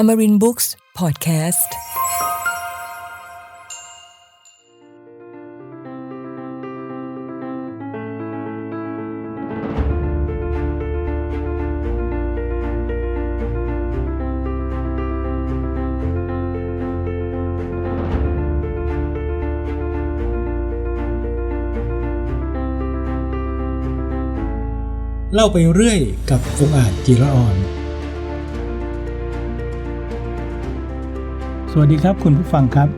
Amarin Books Podcast เล่าไปเรื่อยกับองอาจจิระอ่อน สวัสดีครับคุณผู้ฟังครับ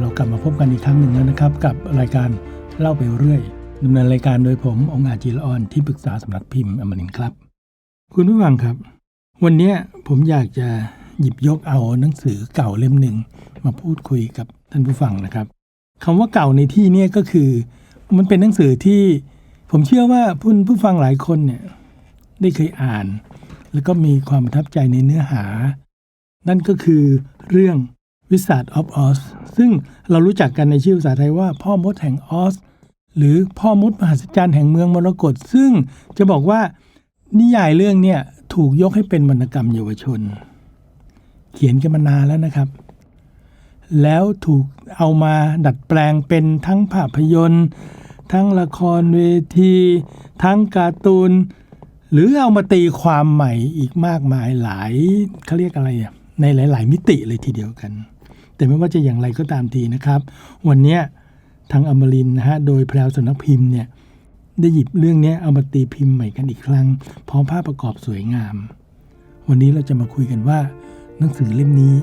เรากลับมาพบกันอีกครั้งหนึ่งแล้วนะครับ กับรายการเล่าไปเรื่อยดำเนินรายการโดยผมองอาจจิรออนที่ปรึกษาสำนักพิมพ์อมรินทร์ครับ คุณผู้ฟังครับ วันนี้ผมอยากจะหยิบยกเอาหนังสือเก่าเล่มหนึ่งมาพูดคุยกับท่านผู้ฟังนะครับคำว่าเก่าในที่นี้ก็คือ มันเป็นหนังสือที่ผมเชื่อว่าผู้ผู้ฟังหลายคนเนี่ยได้เคยอ่าน แล้วก็มีความประทับใจในเนื้อหา นั่นก็คือเรื่องวิสัทออฟออสซึ่งเรารู้จักกันในชื่อภาษาไทยว่าพ่อมดแห่งออสหรือพ่อมดมหัศจรรย์แห่งเมืองมรกตซึ่งจะบอกว่านิยายเรื่องเนี่ยถูกยกให้เป็นวรรณกรรมเยาวชน เขียนกันมานานแล้วนะครับ แล้วถูกเอามาดัดแปลงเป็นทั้งภาพยนตร์ ทั้งละครเวที ทั้งการ์ตูน หรือเอามาตีความใหม่อีกมากมายหลายเขาเรียกอะไรอะ ในหลาย ๆ มิติเลยทีเดียวกัน แต่ไม่ว่าจะอย่างไรก็ตามทีนะครับ วันนี้ทางอมรินนะฮะโดยแพรวสนักพิมพ์เนี่ยได้หยิบเรื่องนี้เอามาตีพิมพ์ใหม่กันอีกครั้ง พร้อมภาพประกอบสวยงาม วันนี้เราจะมาคุยกันว่า หนังสือเล่มนี้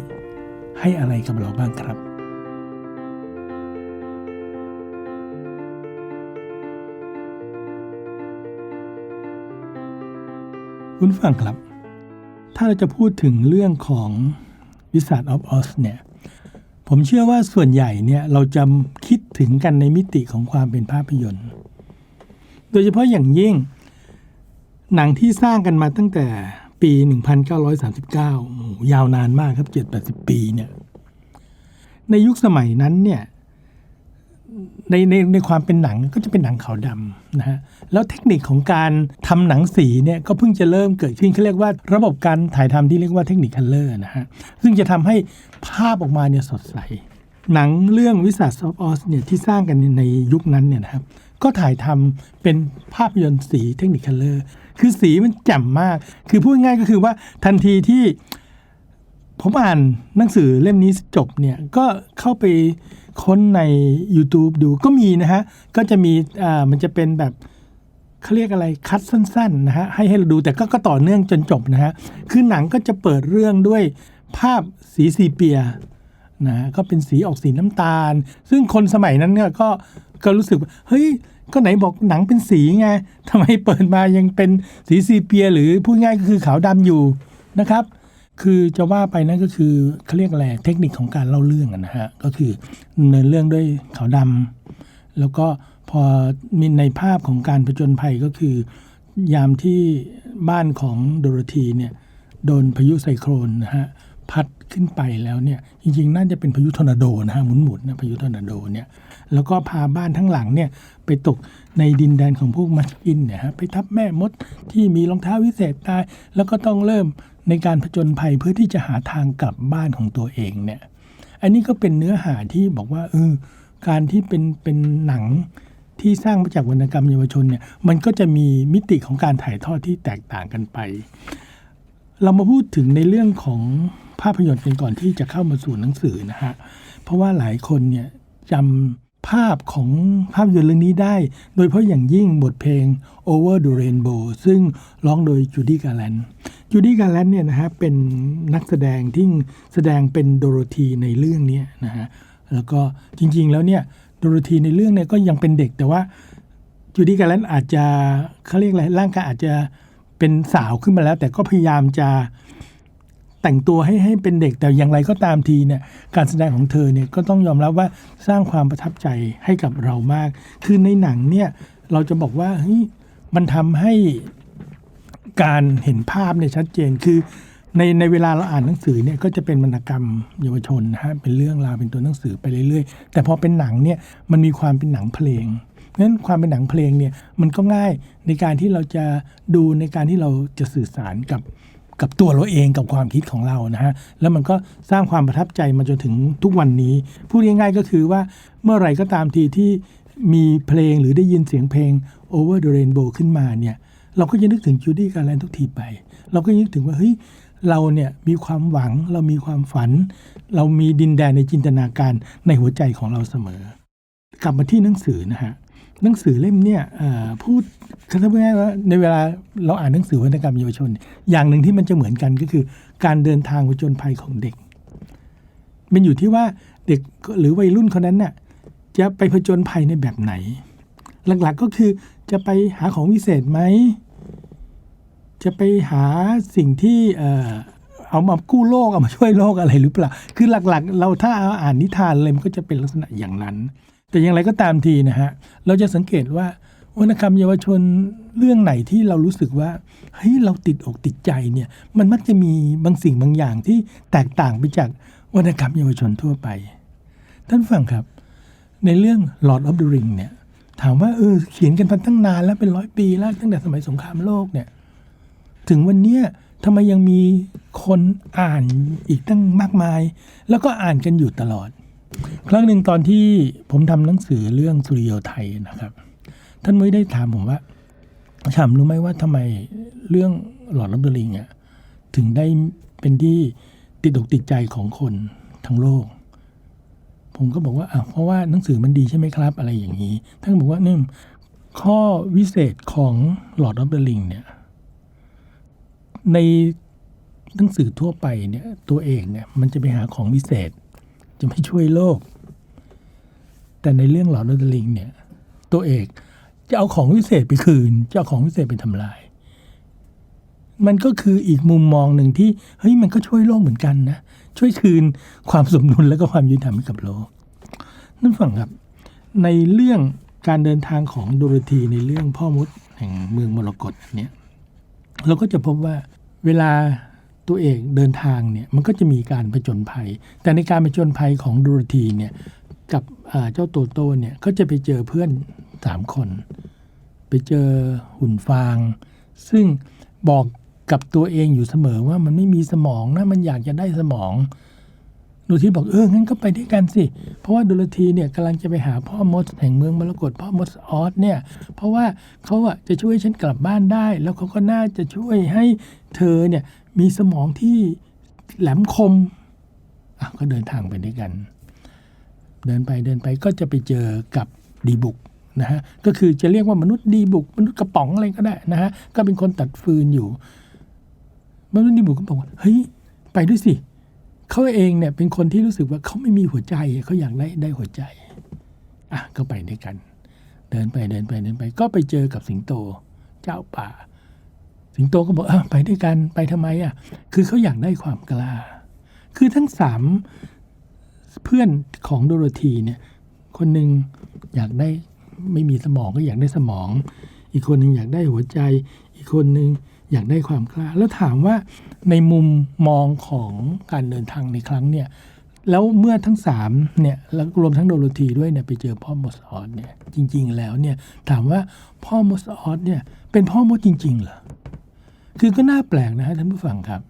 ให้อะไรกับเราบ้างครับคุณฟังครับ ถ้าเราจะพูดถึงเรื่องของวิสัทออฟออสเนี่ยผมเชื่อว่าส่วนใหญ่เนี่ยเราจะคิดถึงกันในมิติของความเป็นภาพยนตร์ โดยเฉพาะอย่างยิ่ง หนังที่สร้างกันมาตั้งแต่ปี 1939 ยาวนานมากครับ 7-80 ปีเนี่ยในยุคสมัยนั้นเนี่ย ในในในความเป็นหนังก็จะเป็นหนังขาวดำนะฮะแล้วเทคนิคของการทำหนังสีเนี่ยก็เพิ่งจะเริ่มเกิดขึ้นเขาเรียกว่าระบบการถ่ายทำที่เรียกว่าเทคนิคคัลเลอร์นะฮะซึ่งจะทำให้ภาพออกมาเนี่ยสดใส หนังเรื่องวิสัทออฟออสเนี่ยที่สร้างกันในยุคนั้นเนี่ยนะครับก็ถ่ายทำเป็นภาพยนตร์สีเทคนิคคัลเลอร์คือสีมันแจ่มมาก คือพูดง่ายก็คือว่าทันทีที่ ผมอ่านหนังสือเล่มนี้จบเนี่ยก็เข้าไปค้นใน YouTube ดูก็มีนะฮะ ก็จะมีอ่ามันจะเป็นแบบเขาเรียกอะไรคัดสั้นๆนะฮะให้ให้เราดูแต่ก็ก็ต่อเนื่องจนจบนะฮะ คือหนังก็จะเปิดเรื่องด้วยภาพสีซีเปียนะฮะก็เป็นสีออกสีน้ำตาล ซึ่งคนสมัยนั้นเนี่ยก็ก็รู้สึกว่าเฮ้ยก็ไหนบอกหนังเป็นสีไงทำไมเปิดมายังเป็นสีซีเปีย หรือพูดง่ายก็คือขาวดำอยู่นะครับ คือจะว่าไปนั่นก็คือเขาเรียกอะไรเทคนิคของการเล่าเรื่องนะฮะก็คือเนินเรื่องด้วยขาวดำแล้วก็พอมีในภาพของการผจญภัยก็คือ ยามที่บ้านของโดโรธีเนี่ยโดนพายุไซโครนนะฮะ พัดขึ้นไปแล้วเนี่ยจริงๆ น่าจะเป็นพายุทอร์นาโดนะฮะหมุนๆนะพายุทอร์นาโดเนี่ยแล้วก็พาบ้านทั้งหลังเนี่ยไปตกในดินแดนของพวกมัสกินเนี่ยฮะไปทับแม่มดที่มีรองเท้าวิเศษตาย แล้วก็ต้องเริ่มในการผจญภัยเพื่อที่จะหาทางกลับบ้านของตัวเองเนี่ยอันนี้ก็เป็นเนื้อหาที่บอกว่าเออการที่เป็นเป็นหนังที่สร้างมาจากวรรณกรรมเยาวชนเนี่ยมันก็จะมีมิติของการถ่ายทอดที่แตกต่างกันไป เรามาพูดถึงในเรื่องของ ภาพยนตร์กันก่อนที่จะเข้ามาสู่หนังสือนะฮะเพราะว่าหลายคนเนี่ยจำภาพของภาพยนตร์เรื่องนี้ได้ โดยเฉพาะอย่างยิ่งบทเพลง Over the Rainbow ซึ่งร้องโดยจูดี้การแลนจูดี้การแลนเนี่ยนะฮะเป็นนักแสดงที่แสดงเป็นโดโรธีในเรื่องนี้นะฮะแล้วก็จริงๆแล้วเนี่ยโดโรธีในเรื่องเนี่ยก็ยังเป็นเด็กแต่ว่าจูดี้การแลนอาจจะเขาเรียกอะไรร่างกายอาจจะเป็นสาวขึ้นมาแล้ว แต่ก็พยายามจะ แต่งตัวให้ให้เป็นเด็กแต่อย่างไรก็ตามทีเนี่ยการแสดงของเธอเนี่ยก็ต้องยอมรับว่าสร้างความประทับใจให้กับเรามาก คือในหนังเนี่ยเราจะบอกว่าเฮ้ยมันทำให้การเห็นภาพเนี่ยชัดเจนคือในในเวลาเราอ่านหนังสือเนี่ยก็จะเป็นวรรณกรรมเยาวชนนะฮะเป็นเรื่องราวเป็นตัวหนังสือไปเรื่อยๆ แต่พอเป็นหนังเนี่ยมันมีความเป็นหนังเพลงนั้นความเป็นหนังเพลงเนี่ยมันก็ง่ายในการที่เราจะดูในการที่เราจะสื่อสารกับ กับตัวเราเองกับความคิดของเรานะฮะแล้วมันก็สร้างความประทับใจมาจนถึงทุกวันนี้ พูดง่ายๆก็คือว่าเมื่อไหร่ก็ตามทีที่มีเพลงหรือได้ยินเสียงเพลง Over the Rainbow ขึ้นมาเนี่ยเราก็จะนึกถึงจูดี้การแลนทุกทีไป เราก็นึกถึงว่าเฮ้ยเราเนี่ยมีความหวังเรามีความฝัน เรามีดินแดนในจินตนาการในหัวใจของเราเสมอ กลับมาที่หนังสือนะฮะ หนังสือเล่มเนี่ยพูดคือถ้าพูดง่ายว่าในเวลาเราอ่านหนังสือวรรณกรรมเยาวชน อย่างหนึ่งที่มันจะเหมือนกันก็คือ การเดินทางผจญภัยของเด็ก มันอยู่ที่ว่าเด็กหรือวัยรุ่นคนนั้นน่ะจะไปผจญภัยในแบบไหน หลักๆก็คือจะไปหาของวิเศษไหม จะไปหาสิ่งที่เออเอามากู้โลกเอามาช่วยโลกอะไรหรือเปล่า คือหลักๆ เราถ้าเอาอ่านนิทานเลยมันก็จะเป็นลักษณะอย่างนั้น แต่อย่างไรก็ตามทีนะฮะเราจะสังเกตว่าวรรณกรรมเยาวชนเรื่องไหนที่เรารู้สึกว่าเฮ้ยเราติดอกติดใจเนี่ยมันมักจะมีบางสิ่งบางอย่างที่แตกต่างไปจากวรรณกรรมเยาวชนทั่วไป ท่านฟังครับ ในเรื่อง Lord of the Ring เนี่ยถามว่าเออเขียนกันมาตั้งนานแล้วเป็นร้อยปีแล้วตั้งแต่สมัยสงครามโลกเนี่ยถึงวันเนี้ยทำไมยังมีคนอ่านอีกตั้งมากมาย แล้วก็อ่านกันอยู่ตลอด ครั้งหนึ่งตอนที่ผมทำหนังสือเรื่องสุริโยไทยนะครับ ท่านมุ้ยได้ถามผมว่าถามรู้ไหมว่าทำไมเรื่องหลอดลับดลิงอะถึงได้เป็นที่ติดอกติดใจของคนทั้งโลก ผมก็บอกว่าอะเพราะว่าหนังสือมันดีใช่ไหมครับ อะไรอย่างนี้ ท่านบอกว่านี่ข้อวิเศษของหลอด of the Ring เนี่ย ในหนังสือทั่วไปเนี่ยตัวเองเนี่ยมันจะไปหาของวิเศษ จะไม่ช่วยโลก แต่ในเรื่องหลอด of the Ring เนี่ย ตัวเอกจะเอาของวิเศษไปคืน จะเอาของวิเศษไปทำลาย มันก็คืออีกมุมมองหนึ่งที่เฮ้ยมันก็ช่วยโลกเหมือนกันนะ ช่วยคืนความสมดุลและก็ความยุติธรรมให้กับโลกนั่นฟังครับ ในเรื่องการเดินทางของโดโรธีในเรื่องพ่อมดแห่งเมืองมรกตเนี่ยเราก็จะพบว่าเวลา ตัวเอกเดินทางเนี่ยมันก็จะมีการผจญภัย แต่ในการผจญภัยของดโรธีเนี่ยกับเจ้าโตโต้เนี่ยก็จะไปเจอเพื่อนสามคน ไปเจอหุ่นฟาง ซึ่งบอกกับตัวเองอยู่เสมอว่ามันไม่มีสมองนะมันอยากจะได้สมองดโรธีบอกเอองั้นก็ไปด้วยกันสิ เพราะว่าดโรธีเนี่ยกำลังจะไปหาพ่อมดแห่งเมืองมรกตพ่อมดออสเนี่ย เพราะว่าเขาอะจะช่วยฉันกลับบ้านได้ แล้วเขาก็น่าจะช่วยให้เธอเนี่ย มีสมองที่แหลมคมก็เดินทางไปด้วยกัน เดินไปเดินไปก็จะไปเจอกับดีบุกนะฮะก็คือจะเรียกว่ามนุษย์ดีบุก มนุษย์กระป๋องอะไรก็ได้นะฮะก็เป็นคนตัดฟืนอยู่ มนุษย์ดีบุกก็บอกว่าเฮ้ยไปด้วยสิเขาเองเนี่ยเป็นคนที่รู้สึกว่าเขาไม่มีหัวใจเขาอยากได้ได้หัวใจอะก็ไปด้วยกัน เดินไปเดินไปเดินไป ก็ไปเจอกับสิงโต เจ้าป่า สิงโตก็บอกอะไปด้วยกันไปทำไมอะคือเขาอยากได้ความกล้า คือทั้งสามเพื่อนของโดโรธีเนี่ยคนหนึ่งอยากได้ไม่มีสมองก็อยากได้สมอง อีกคนหนึ่งอยากได้หัวใจ อีกคนหนึ่งอยากได้ความกล้า แล้วถามว่าในมุมมองของการเดินทางในครั้งเนี่ยแล้วเมื่อทั้งสามเนี่ยแล้วรวมทั้งโดโรธีด้วยเนี่ยไปเจอพ่อมดออสเนี่ยจริง ๆ แล้วเนี่ยถามว่าพ่อมดออสเนี่ยเป็นพ่อมดจริง ๆ เหรอ คือก็น่าแปลกนะฮะท่านผู้ฟังครับ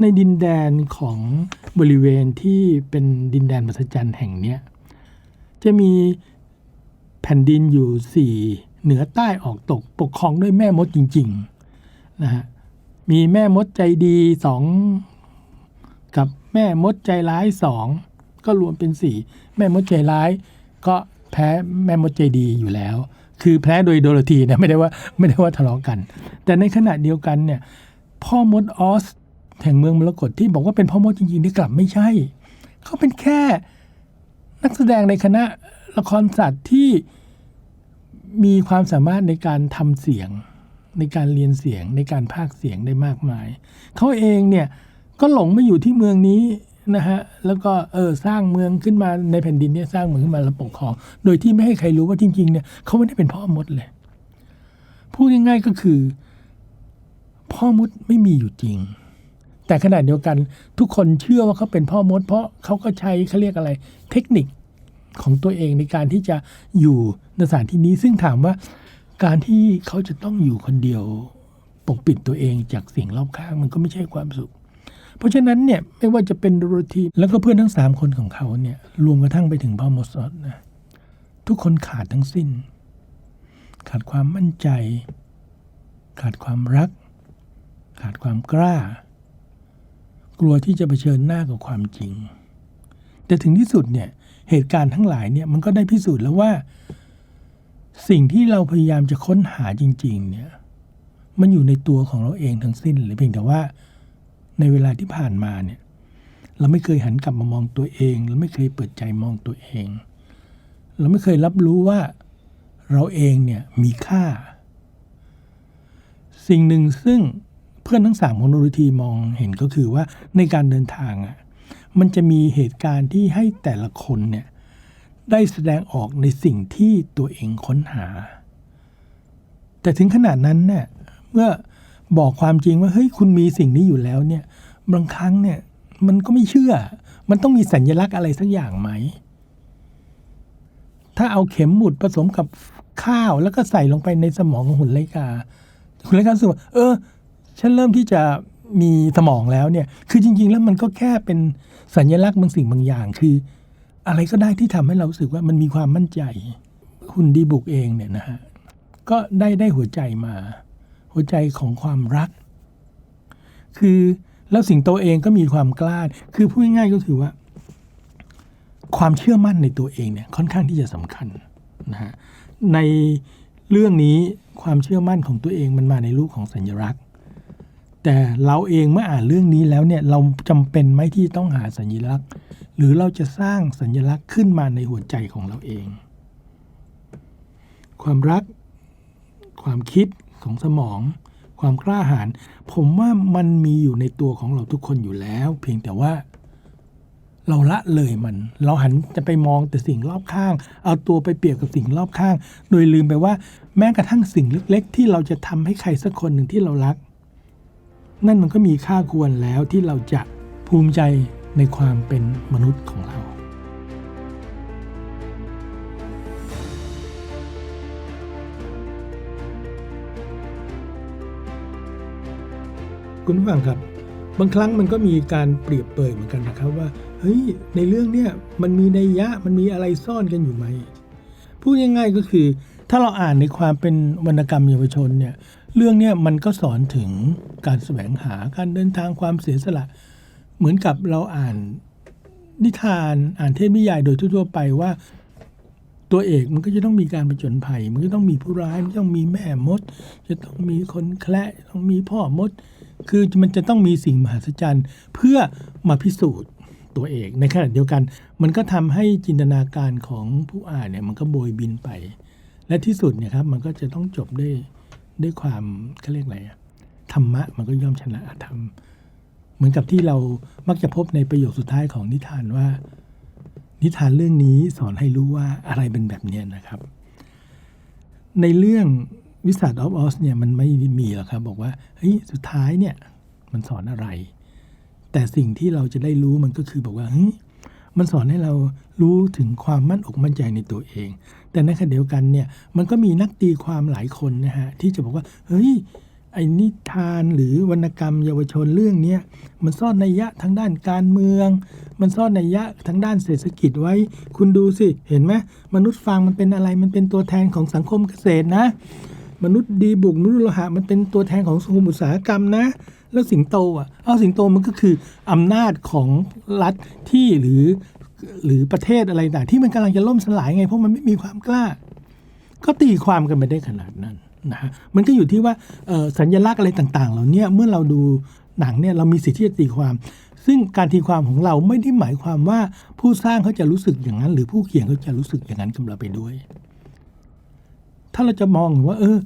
ในดินแดนของบริเวณที่เป็นดินแดนมหัศจรรย์แห่งเนี้ยจะมีแผ่นดินอยู่สี่เหนือใต้ออกตกปกครองด้วยแม่มดจริงๆนะฮะมีแม่มดใจดีสองกับแม่มดใจร้ายสองก็รวมเป็นสี่แม่มดใจร้าย ก็แพ้แม่มดใจดีอยู่แล้ว คือแพ้โดยโดโรธีนะไม่ได้ว่าไม่ได้ว่าทะเลาะกัน แต่ในขณะเดียวกันเนี่ยพ่อมดออสแห่งเมืองมรกตที่บอกว่าเป็นพ่อมดจริงๆนี่กลับไม่ใช่ เขาเป็นแค่นักแสดงในคณะละครสัตว์ที่มีความสามารถในการทำเสียง ในการเรียนเสียงในการพากเสียงได้มากมาย เขาเองเนี่ยก็หลงมาอยู่ที่เมืองนี้ นะฮะแล้วก็เออสร้างเมืองขึ้นมาในแผ่นดินเนี่ยสร้างเมืองขึ้นมาแล้วปกครอง โดยที่ไม่ให้ใครรู้ว่าจริงๆเนี่ยเขาไม่ได้เป็นพ่อมดเลยพูดง่ายๆก็คือ พ่อมดไม่มีอยู่จริง แต่ขณะเดียวกันทุกคนเชื่อว่าเขาเป็นพ่อมด เพราะเขาก็ใช้เขาเรียกอะไร เทคนิคของตัวเองในการที่จะอยู่ในสถานที่นี้ซึ่งถามว่าการที่เขาจะต้องอยู่คนเดียวปกปิดตัวเองจากสิ่งรอบข้างมันก็ไม่ใช่ความสุข เพราะฉะนั้นเนี่ยไม่ว่าจะเป็นโดโรธีแล้วก็เพื่อนทั้งสามคนของเขาเนี่ยรวมกระทั่งไปถึงพอโมซอสนะทุกคนขาดทั้งสิ้น ขาดความมั่นใจ ขาดความรัก ขาดความกล้า กลัวที่จะเผชิญหน้ากับความจริง แต่ถึงที่สุดเนี่ยเหตุการณ์ทั้งหลายเนี่ยมันก็ได้พิสูจน์แล้วว่า สิ่งที่เราพยายามจะค้นหาจริง ๆ เนี่ยมันอยู่ในตัวของเราเองทั้งสิ้นหรือเพียงแต่ว่า ในเวลาที่ผ่านมาเนี่ย เราไม่เคยหันกลับมามองตัวเอง เราไม่เคยเปิดใจมองตัวเอง เราไม่เคยรับรู้ว่าเราเองเนี่ยมีค่า สิ่งหนึ่งซึ่งเพื่อนทั้งสามของโนรุทีมองเห็นก็คือว่าในการเดินทางอะมันจะมีเหตุการณ์ที่ให้แต่ละคนเนี่ยได้แสดงออกในสิ่งที่ตัวเองค้นหา แต่ถึงขนาดนั้นเนี่ยเมื่อ บอกความจริงว่าเฮ้ยคุณมีสิ่งนี้อยู่แล้วเนี่ยบางครั้งเนี่ยมันก็ไม่เชื่อ มันต้องมีสัญลักษณ์อะไรสักอย่างไหม ถ้าเอาเข็มหมุดผสมกับข้าวแล้วก็ใส่ลงไปในสมองของหุ่นไลกาหุ่นไลการู้สึกว่าเออ ฉันเริ่มที่จะมีสมองแล้วเนี่ย คือจริง ๆ แล้วมันก็แค่เป็นสัญลักษณ์บางสิ่งบางอย่าง คือ อะไรก็ได้ที่ทำให้เราสึกว่ามันมีความมั่นใจ หุ่นดีบุกเองเนี่ยนะฮะ ก็ได้ได้หัวใจมา หัวใจของความรัก คือแล้วสิ่งตัวเองก็มีความกล้า คือพูดง่ายๆก็คือว่า ความเชื่อมั่นในตัวเองเนี่ยค่อนข้างที่จะสำคัญนะฮะในเรื่องนี้ความเชื่อมั่นของตัวเองมันมาในรูปของสัญลักษณ์ แต่เราเองเมื่ออ่านเรื่องนี้แล้วเนี่ยเราจำเป็นไหมที่ต้องหาสัญลักษณ์ หรือเราจะสร้างสัญลักษณ์ขึ้นมาในหัวใจของเราเอง ความรัก ความคิด ของสมอง ความกล้าหาญผมว่ามันมีอยู่ในตัวของเราทุกคนอยู่แล้ว เพียงแต่ว่า เราละเลยมัน เราหันจะไปมองแต่สิ่งรอบข้าง เอาตัวไปเปรียบกับสิ่งรอบข้าง โดยลืมไปว่าแม้กระทั่งสิ่งเล็กๆ ที่เราจะทำให้ใครสักคนหนึ่งที่เรารัก นั่นมันก็มีค่าควรแล้วที่เราจะภูมิใจในความเป็นมนุษย์ของเรา คุณผู้ฟังครับ บางครั้งมันก็มีการเปรียบเปยเหมือนกันนะครับว่าเฮ้ยในเรื่องเนี้ยมันมีนัยยะมันมีอะไรซ่อนกันอยู่ไหมพูดง่ายๆก็คือ ถ้าเราอ่านในความเป็นวรรณกรรมเยาวชนเนี่ยเรื่องเนี้ยมันก็สอนถึงการแสวงหาการเดินทางความเสียสละ เหมือนกับเราอ่านนิทานอ่านเทพนิยายโดยทั่วๆไปว่า ตัวเอกมันก็จะต้องมีการประจนภัย มันก็ต้องมีผู้ร้าย มันต้องมีแม่มด จะต้องมีคนแคละต้องมีพ่อมด คือมันจะต้องมีสิ่งมหัศจรรย์ เพื่อมาพิสูจน์ตัวเอกในขณะเดียวกัน มันก็ทำให้จินตนาการของผู้อ่านเนี่ยมันก็โบยบินไป และที่สุดเนี่ยครับมันก็จะต้องจบด้วยด้วยความเขาเรียกอะไรธรรมะมันก็ย่อมชนะอธรรม เหมือนกับที่เรามักจะพบในประโยคสุดท้ายของนิทานว่า นิทานเรื่องนี้สอนให้รู้ว่าอะไรเป็นแบบนี้นะครับ ในเรื่องวิสัทออฟออสเนี่ยมันไม่มีหรอกครับ บอกว่าเฮ้ยสุดท้ายเนี่ยมันสอนอะไร แต่สิ่งที่เราจะได้รู้มันก็คือบอกว่าเฮ้ยมันสอนให้เรารู้ถึงความมั่นอกมั่นใจในตัวเอง แต่ในขณะเดียวกันเนี่ยมันก็มีนักตีความหลายคนนะฮะที่จะบอกว่า เฮ้ย ไอ้นิทานหรือวรรณกรรมเยาวชนเรื่องนี้มันซ่อนนัยยะทางด้านการเมือง มันซ่อนนัยยะทางด้านเศรษฐกิจไว้ คุณดูสิ เห็นไหมมนุษย์ฟางมันเป็นอะไรมันเป็นตัวแทนของสังคมเกษตรนะ มนุษย์ดีบุกมนุษย์โลหะมันเป็นตัวแทนของสังคมอุตสาหกรรมนะ แล้วสิงโตอะเอาสิงโตมันก็คืออำนาจของรัฐที่หรือหรือประเทศอะไรต่างที่มันกำลังจะล่มสลายไงเพราะมันไม่มีความกล้า ก็ตีความกันไปได้ขนาดนั้น นะฮะมันก็อยู่ที่ว่าสัญลักษณ์อะไรต่างๆเหล่านี้เมื่อเราดูหนังเนี่ยเรามีสิทธิ์ที่จะตีความ ซึ่งการตีความของเราไม่ได้หมายความว่าผู้สร้างเขาจะรู้สึกอย่างนั้น หรือผู้เขียนเขาจะรู้สึกอย่างนั้นกับเราไปด้วย ถ้าเราจะมองว่า เออ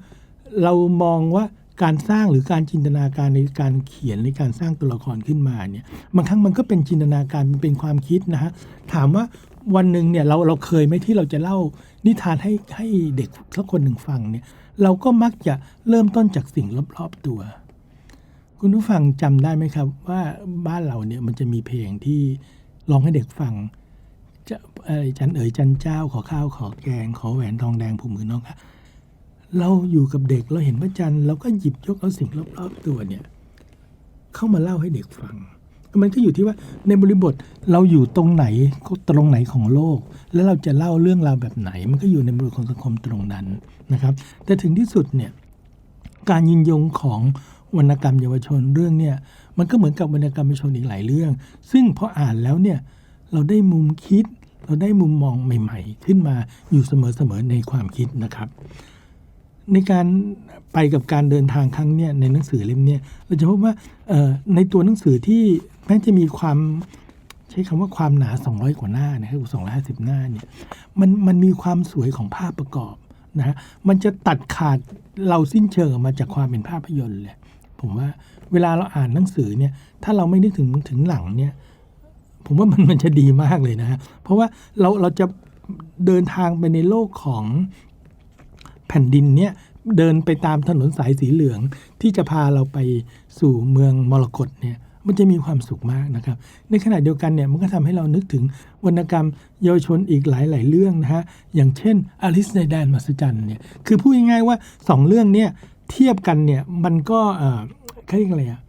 เรามองว่าการสร้างหรือการจินตนาการในการเขียนในการสร้างตัวละครขึ้นมาเนี่ยบางครั้งมันก็เป็นจินตนาการมันเป็นความคิดนะฮะถามว่าวันหนึ่งเนี่ยเราเราเคยไหมที่เราจะเล่านิทานให้ให้เด็กสักคนหนึ่งฟังเนี่ย เราก็มักจะเริ่มต้นจากสิ่งรอบๆตัว คุณผู้ฟังจำได้ไหมครับ ว่าบ้านเราเนี่ยมันจะมีเพลงที่ร้องให้เด็กฟังจะอะไรจันเอ๋ยจันเจ้าขอข้าวขอแกง ขอแหวนทองแดงผูกมือน้องค่ะเราอยู่กับเด็กเราเห็นพระจันทร์เราก็หยิบยกเอาสิ่งรอบๆตัวเนี่ย เข้ามาเล่าให้เด็กฟัง มันก็อยู่ที่ว่าในบริบทเราอยู่ตรงไหนตรงไหนของโลก แล้วเราจะเล่าเรื่องราวแบบไหน มันก็อยู่ในบริบทของสังคมตรงนั้นนะครับ แต่ถึงที่สุดเนี่ยการยินยงของวรรณกรรมเยาวชนเรื่องเนี่ยมันก็เหมือนกับวรรณกรรมเยาวชนอีกหลายเรื่อง ซึ่งพออ่านแล้วเนี่ยเราได้มุมคิด เราได้มุมมองใหม่ ๆ ขึ้นมาอยู่เสมอๆในความคิดนะครับ ในการไปกับการเดินทางครั้งเนี่ยในหนังสือเล่มเนี้เราจะพบว่าเออในตัวหนังสือที่แม้จะมีความใช้คำว่าความหนา 200 กว่าหน้านะครับ250หน้าเนี่ยมันมันมีความสวยของภาพประกอบนะฮะมันจะตัดขาดเราสิ้นเชิงออกมาจากความเป็นภาพยนตร์เลยผมว่าเวลาเราอ่านหนังสือเนี่ยถ้าเราไม่นึกถึงถึงหลังเนี่ยผมว่ามันมันจะดีมากเลยนะฮะเพราะว่าเราเราจะเดินทางไปในโลกของ แผ่นดินเนี่ยเดินไปตามถนนสายสีเหลือง ที่จะพาเราไปสู่เมืองมรกตเนี่ยมันจะมีความสุขมากนะครับ ในขณะเดียวกันเนี่ยมันก็ทำให้เรานึกถึงวรรณกรรมเยาวชนอีกหลาย ๆ เรื่องนะฮะอย่างเช่นอลิสในแดนมหัศจรรย์เนี่ยคือพูดง่ายๆว่าสองเรื่องเนี่ยเทียบกันเนี่ยมันก็เอ่อเขาเรียกอะไรอะ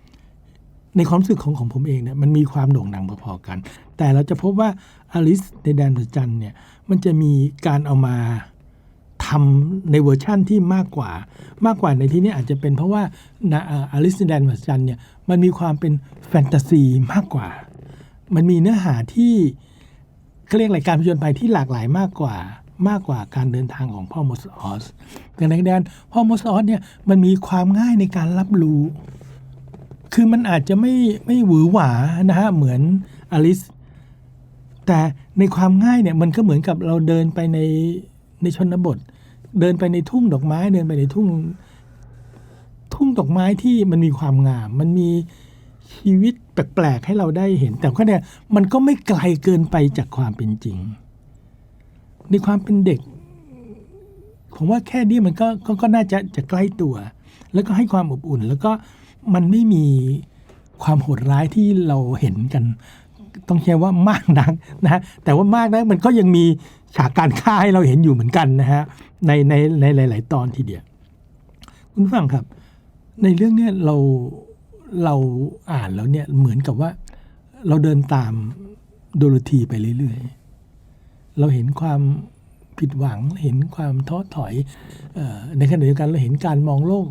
ในความรู้สึกของของผมเองเนี่ยมันมีความโด่งดังพอๆกัน แต่เราจะพบว่าอลิสในแดนพระจันทร์เนี่ยมันจะมีการเอามา ทำในเวอร์ชั่นที่มากกว่ามากกว่าในที่นี้อาจจะเป็นเพราะว่าอลิสในแดนพระจันเนี่ยมันมีความเป็นแฟนตาซีมากกว่า มันมีเนื้อหาที่เขาเรียกอะไรการผจญภัยที่หลากหลายมากกว่ามากกว่าการเดินทางของพ่อมอสออสแต่ในแดนพ่อมอสออสเนี่ยมันมีความง่ายในการรับรู้ คือมันอาจจะไม่ไม่หวือหวานะฮะเหมือนอลิสแต่ในความง่ายเนี่ยมันก็เหมือนกับเราเดินไปในในชนบท เดินไปในทุ่งดอกไม้ เดินไปในทุ่ง ทุ่งดอกไม้ที่มันมีความงาม มันมีชีวิตแปลกๆให้เราได้เห็น แต่ก็เนี่ยมันก็ไม่ไกลเกินไปจากความเป็นจริง ในความเป็นเด็ก ผมว่าแค่นี้มันก็ก็ก็น่าจะจะใกล้ตัว แล้วก็ให้ความอบอุ่น แล้วก็มันไม่มีความโหดร้ายที่เราเห็นกัน ต้องใช้ว่ามากนักนะฮะแต่ว่ามากนักมันก็ยังมี ฉากการฆ่าให้เราเห็นอยู่เหมือนกันนะฮะในในในหลาย ๆ ตอนทีเดียวคุณฟังครับ ในเรื่องเนี้ยเราเราอ่านแล้วเนี่ยเหมือนกับว่า เราเดินตามโดโรธีไปเรื่อย ๆ เราเห็นความผิดหวังเห็นความท้อถอยออในขณะเดียวกันเราเห็นการมองโลก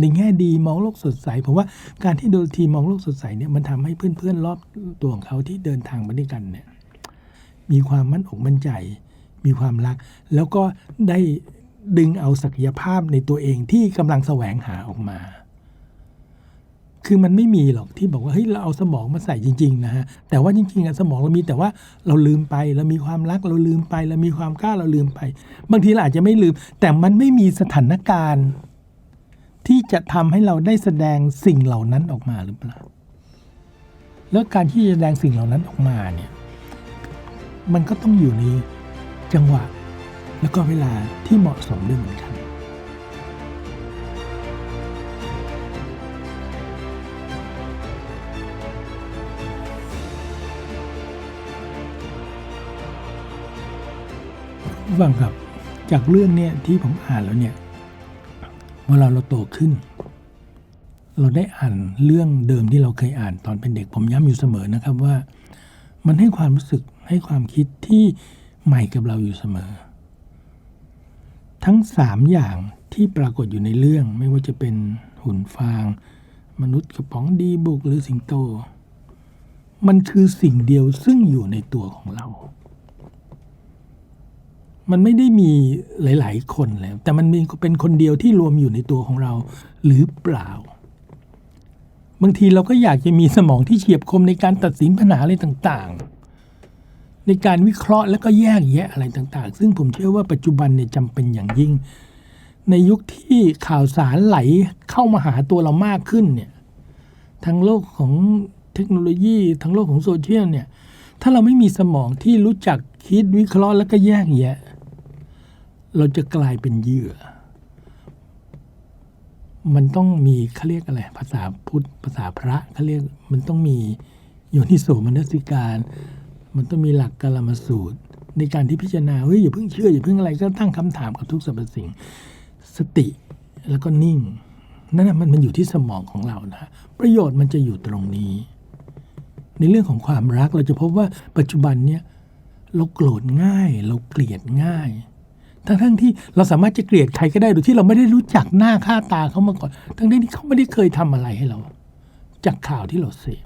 ในแง่ดีมองโลกสดใสผมว่าการที่โดโรธีมองโลกสดใสเนี่ยมันทำให้เพื่อนๆรอบตัวของเขาที่เดินทางมาด้วยกันเนี่ย มีความมั่นอกมั่นใจ มีความรัก แล้วก็ได้ดึงเอาศักยภาพในตัวเองที่กำลังแสวงหาออกมา คือมันไม่มีหรอกที่บอกว่าเฮ้ยเราเอาสมองมาใส่จริง ๆ นะฮะ แต่ว่าจริงๆอะสมองเรามีแต่ว่าเราลืมไป เรามีความรักเราลืมไป เรามีความกล้าเราลืมไป บางทีเราอาจจะไม่ลืม แต่มันไม่มีสถานการณ์ ที่จะทำให้เราได้แสดงสิ่งเหล่านั้นออกมาหรือเปล่า แล้วการที่จะแสดงสิ่งเหล่านั้นออกมาเนี่ย มันก็ต้องอยู่ในจังหวะ แล้วก็เวลาที่เหมาะสมด้วยเหมือนกันฟังครับจากเรื่องเนี่ยที่ผมอ่านแล้วเนี่ยเวลาเราโตขึ้น เราได้อ่านเรื่องเดิมที่เราเคยอ่านตอนเป็นเด็กผมย้ำอยู่เสมอนะครับว่า มันให้ความรู้สึกให้ความคิดที่ใหม่กับเราอยู่เสมอ ทั้งสามอย่างที่ปรากฏอยู่ในเรื่องไม่ว่าจะเป็นหุ่นฟาง มนุษย์กระป๋องดีบุกหรือสิงโต มันคือสิ่งเดียวซึ่งอยู่ในตัวของเรา มันไม่ได้มีหลาย ๆ คนแล้วแต่มันมีเป็นคนเดียวที่รวมอยู่ในตัวของเราหรือเปล่า บางทีเราก็อยากจะมีสมองที่เฉียบคมในการตัดสินปัญหาอะไรต่างๆ ในการวิเคราะห์แล้วก็แยกแยะอะไรต่างๆ ซึ่งผมเชื่อว่าปัจจุบันเนี่ยจำเป็นอย่างยิ่ง ในยุคที่ข่าวสารไหลเข้ามาหาตัวเรามากขึ้นเนี่ยทั้งโลกของเทคโนโลยีทั้งโลกของโซเชียลเนี่ยถ้าเราไม่มีสมองที่รู้จักคิดวิเคราะห์แล้วก็แยกแยะ เราจะกลายเป็นเหยื่อ มันต้องมีเขาเรียกอะไรภาษาพุทธภาษาพระเขาเรียกมันต้องมีโยนิโสมนสิการ มันต้องมีหลักกลมสูตร ในการที่พิจารณาเฮ้ยอย่าเพิ่งเชื่ออย่าเพิ่งอะไรก็ตั้งคำถามกับทุกสรรพสิ่ง สติแล้วก็นิ่งนั่นนะมันมันอยู่ที่สมองของเรานะประโยชน์มันจะอยู่ตรงนี้ ในเรื่องของความรักเราจะพบว่าปัจจุบันเนี่ยเราโกรธง่าย เราเกลียดง่าย ทั้งทั้งที่เราสามารถจะเกลียดใครก็ได้โดยที่เราไม่ได้รู้จักหน้าค่าตาเขามาก่อน ทั้งที่เขาไม่ได้เคยทำอะไรให้เรา จากข่าวที่เราเสพ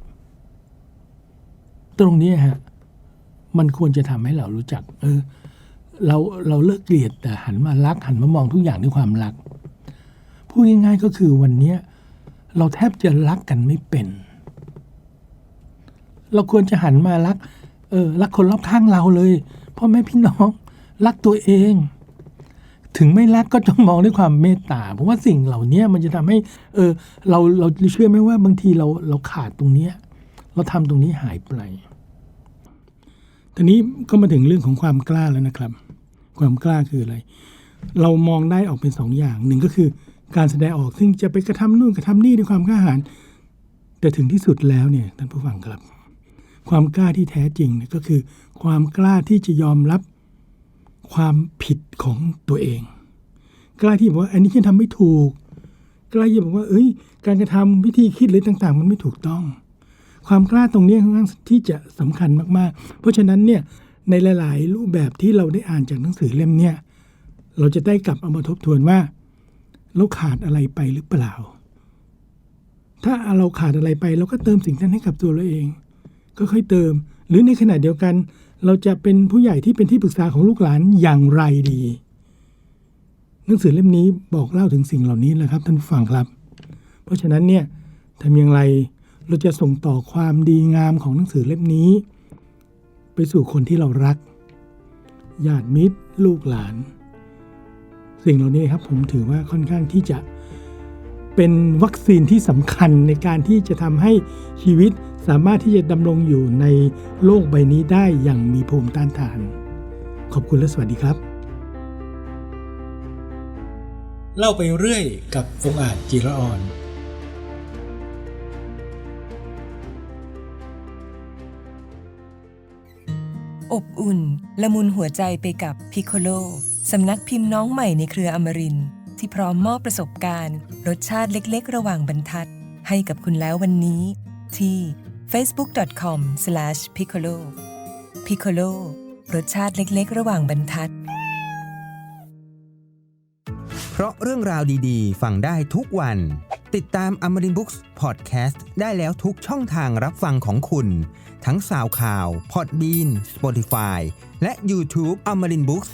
ตรงนี้ฮะมันควรจะทำให้เรารู้จัก เออ เราเราเลิกเกลียดแต่หันมารัก หันมามองทุกอย่างด้วยความรักพูดง่ายๆก็คือวันเนี้เราแทบจะรักกันไม่เป็น เราควรจะหันมารัก เออรักคนรอบข้างเราเลยพ่อแม่พี่น้อง รักตัวเอง ถึงไม่รักก็จงมองด้วยความเมตตา เพราะว่าสิ่งเหล่านี้มันจะทำให้ เออ เราเราเชื่อไหมว่าบางทีเราเราขาดตรงเนี้ยเราทำตรงนี้หายไปทีนี้ก็มาถึงเรื่องของความกล้าแล้วนะครับ ความกล้าคืออะไร เรามองได้ออกเป็นสองอย่างหนึ่งก็คือ การแสดงออกซึ่งจะไปกระทำนู่นกระทำนี่ด้วยความกล้าหาญแต่ถึงที่สุดแล้วเนี่ยท่านผู้ฟังครับ ความกล้าที่แท้จริงเนี่ยก็คือ ความกล้าที่จะยอมรับ ความผิดของตัวเอง กล้าที่บอกว่า อันนี้ฉันทำไม่ถูก กล้าที่บอกว่า เอ้ย การกระทำวิธีคิดหรือต่าง ๆ มันไม่ถูกต้อง ความกล้าตรงนี้ค่อนข้างที่จะสำคัญมากๆ เพราะฉะนั้นเนี่ยในหลาย ๆ รูปแบบที่เราได้อ่านจากหนังสือเล่มเนี่ยเราจะได้กลับเอามาทบทวนว่า เราขาดอะไรไปหรือเปล่า ถ้าเราขาดอะไรไป เราก็เติมสิ่งนั้นให้กับตัวเราเอง ก็ค่อยเติม หรือในขณะเดียวกัน เราจะเป็นผู้ใหญ่ที่เป็นที่ปรึกษาของลูกหลานอย่างไรดี หนังสือเล่มนี้บอกเล่าถึงสิ่งเหล่านี้แหละครับท่านผู้ฟังครับ เพราะฉะนั้นเนี่ยทำอย่างไรเราจะส่งต่อความดีงามของหนังสือเล่มนี้ ไปสู่คนที่เรารักญาติมิตร ลูกหลาน สิ่งเหล่านี้ครับผมถือว่าค่อนข้างที่จะเป็นวัคซีนที่สำคัญในการที่จะทำให้ชีวิต สามารถที่จะดำรงอยู่ในโลกใบนี้ได้อย่างมีภูมิต้านทาน ขอบคุณและสวัสดีครับ เล่าไปเรื่อยกับองค์อาจจิรออนอบอุ่น ละมุนหัวใจไปกับพิโคโลสำนักพิมพ์น้องใหม่ในเครืออมรินทร์ที่พร้อมมอบประสบการณ์ รสชาติเล็กๆ ระหว่างบรรทัด ให้กับคุณแล้ววันนี้ ที่ facebook.com/piccolo piccolo รสชาติเล็กๆ ระหว่างบรรทัด เพราะเรื่องราวดีๆ ฟังได้ทุกวัน ติดตาม a m a r i n Books Podcast ได้แล้วทุกช่องทางรับฟังของคุณ ทั้งสาวข่าว Podbean Spotify และ YouTube a m a r i n Books